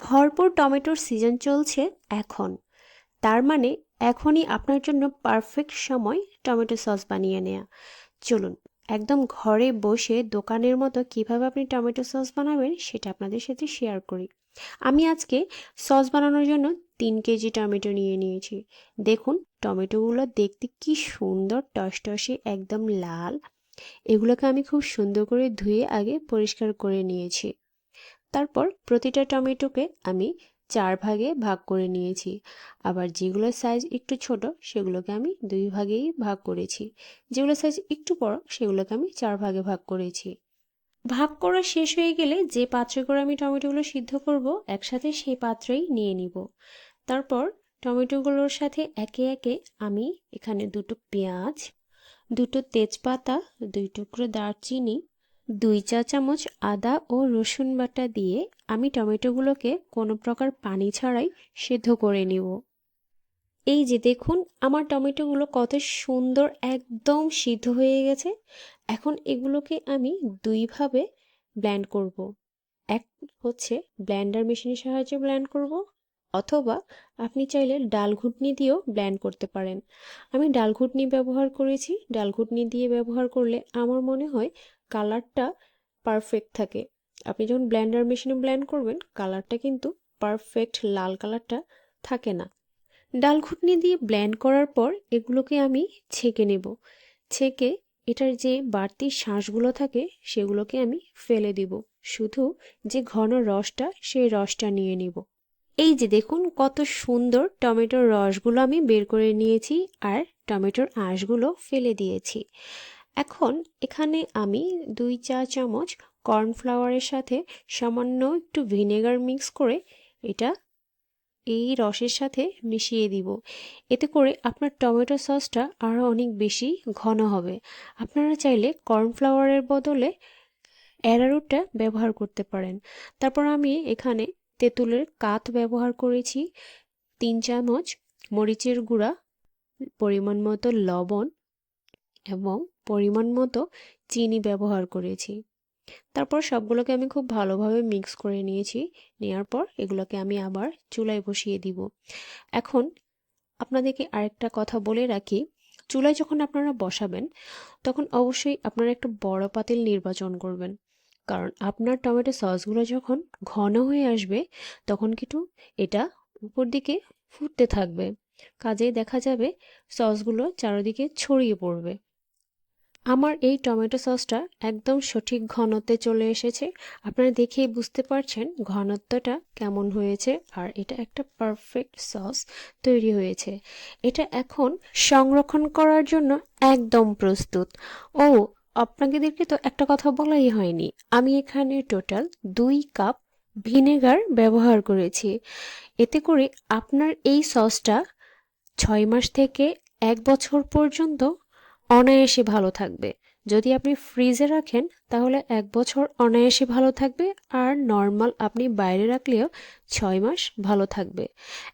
ভরপুর টমেটোর সিজন চলছে এখন। তার মানে এখনই আপনার জন্য পারফেক্ট সময় টমেটো সস বানিয়ে নেওয়া চলুন, একদম ঘরে বসে দোকানের মতো কীভাবে আপনি টমেটো সস বানাবেন সেটা আপনাদের সাথে শেয়ার করি। আমি আজকে সস বানানোর জন্য তিন কেজি টমেটো নিয়ে নিয়েছি। দেখুন, টমেটোগুলো দেখতে কি সুন্দর, টসটসে একদম লাল। এগুলোকে আমি খুব সুন্দর করে ধুয়ে আগে পরিষ্কার করে নিয়েছি। তারপর প্রতিটা টমেটোকে আমি চার ভাগে ভাগ করে নিয়েছি। আবার যেগুলোর সাইজ একটু ছোট, সেগুলোকে আমি দুই ভাগেই ভাগ করেছি। যেগুলো সাইজ একটু বড়, সেগুলোকে আমি চার ভাগে ভাগ করেছি। ভাগ করা শেষ হয়ে গেলে যে পাত্রে করে আমি টমেটোগুলো সিদ্ধ করব, একসাথে সেই পাত্রেই নিয়ে নিব। তারপর টমেটোগুলোর সাথে একে একে আমি এখানে দুটো পেঁয়াজ, দুটো তেজপাতা, দুই টুকরো দারচিনি দুই চা চামচ আদা ও রসুন বাটা দিয়ে আমি টমেটোগুলোকে কোনো প্রকার পানি ছাড়াই সেদ্ধ করে নিব এই যে দেখুন, আমার টমেটোগুলো কত সুন্দর একদম সিদ্ধ হয়ে গেছে এখন এগুলোকে আমি দুইভাবে ব্ল্যান্ড করব। এক হচ্ছে ব্ল্যান্ডার মেশিনের সাহায্যে ব্ল্যান্ড করব অথবা আপনি চাইলে ডাল ঘুটনি দিয়েও ব্ল্যান্ড করতে পারেন। আমি ডাল ঘুটনি ব্যবহার করেছি। ডাল ঘুটনি দিয়ে ব্যবহার করলে আমার মনে হয় কালারটা পারফেক্ট থাকে। আপনি যখন ব্ল্যান্ডার মেশিনে ব্ল্যান্ড করবেন, কালারটা কিন্তু পারফেক্ট লাল কালারটা থাকে না। ডাল ঘুটনি দিয়ে ব্ল্যান্ড করার পর এগুলোকে আমি ছেঁকে নেব। ছেঁকে এটার যে বাড়তি শাঁসগুলো থাকে, সেগুলোকে আমি ফেলে দিব। শুধু যে ঘন রসটা, সেই রসটা নিয়ে নিব। এই যে দেখুন, কত সুন্দর টমেটোর রসগুলো আমি বের করে নিয়েছি আর টমেটোর আঁশগুলো ফেলে দিয়েছি। এখন এখানে আমি দুই চা চামচ কর্নফ্লাওয়ারের সাথে সামান্য একটু ভিনেগার মিক্স করে এটা এই রসের সাথে মিশিয়ে দিব। এতে করে আপনার টমেটো সসটা আরও অনেক বেশি ঘন হবে। আপনারা চাইলে কর্নফ্লাওয়ারের বদলে অ্যারারুটটা ব্যবহার করতে পারেন। তারপর আমি এখানে তেঁতুলের কাত ব্যবহার করেছি, তিন চামচ মরিচের গুঁড়া, পরিমাণ মতো লবণ এবং পরিমাণ মতো চিনি ব্যবহার করেছি। তারপর সবগুলোকে আমি খুব ভালোভাবে মিক্স করে নিয়েছি নেওয়ার পর এগুলোকে আমি আবার চুলায় বসিয়ে দিব। এখন আপনাদেরকে আরেকটা কথা বলে রাখি, চুলায় যখন আপনারা বসাবেন, তখন অবশ্যই আপনারা একটা বড় পাতিল নির্বাচন করবেন। কারণ আপনার টমেটো সসগুলো যখন ঘন হয়ে আসবে, তখন কিন্তু এটা উপর দিকে ফুটতে থাকবে। কাজেই দেখা যাবে সসগুলো চারিদিকে ছড়িয়ে পড়বে। আমার এই টমেটো সসটা একদম সঠিক ঘনত্বে চলে এসেছে। আপনারা দেখেই বুঝতে পারছেন ঘনত্বটা কেমন হয়েছে আর এটা একটা পারফেক্ট সস তৈরি হয়েছে। এটা এখন সংরক্ষণ করার জন্য একদম প্রস্তুত। ও আপনাদেরকে তো একটা কথা বলাই হয়নি। আমি এখানে টোটাল দুই কাপ ভিনেগার ব্যবহার করেছি। এতে করে আপনার এই সসটা ছয় মাস থেকে এক বছর পর্যন্ত অনায়াসে ভালো থাকবে। যদি আপনি ফ্রিজে রাখেন, তাহলে এক বছর অনায়াসে ভালো থাকবে আর নর্মাল আপনি বাইরে রাখলেও ছয় মাস ভালো থাকবে।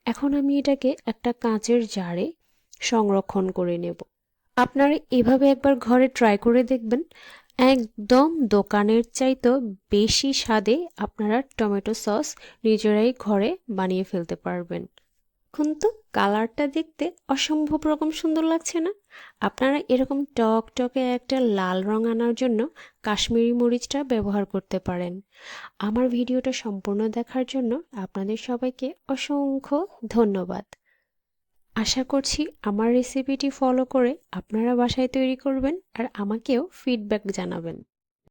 এখন আমি এটাকে একটা কাঁচের জারে সংরক্ষণ করে নেব। আপনারা এভাবে একবার ঘরে ট্রাই করে দেখবেন, একদম দোকানের চাইতো বেশি স্বাদে আপনারা টমেটো সস নিজেরাই ঘরে বানিয়ে ফেলতে পারবেন। দেখুন তো কালারটা দেখতে অসম্ভব রকম সুন্দর লাগছে না? আপনারা এরকম টক টকে একটা লাল রং আনার জন্য কাশ্মীরি মরিচটা ব্যবহার করতে পারেন। আমার ভিডিওটা সম্পূর্ণ দেখার জন্য আপনাদের সবাইকে অসংখ্য ধন্যবাদ। আশা করছি আমার রেসিপিটি ফলো করে আপনারা বাসায় তৈরি করবেন আর আমাকেও ফিডব্যাক জানাবেন।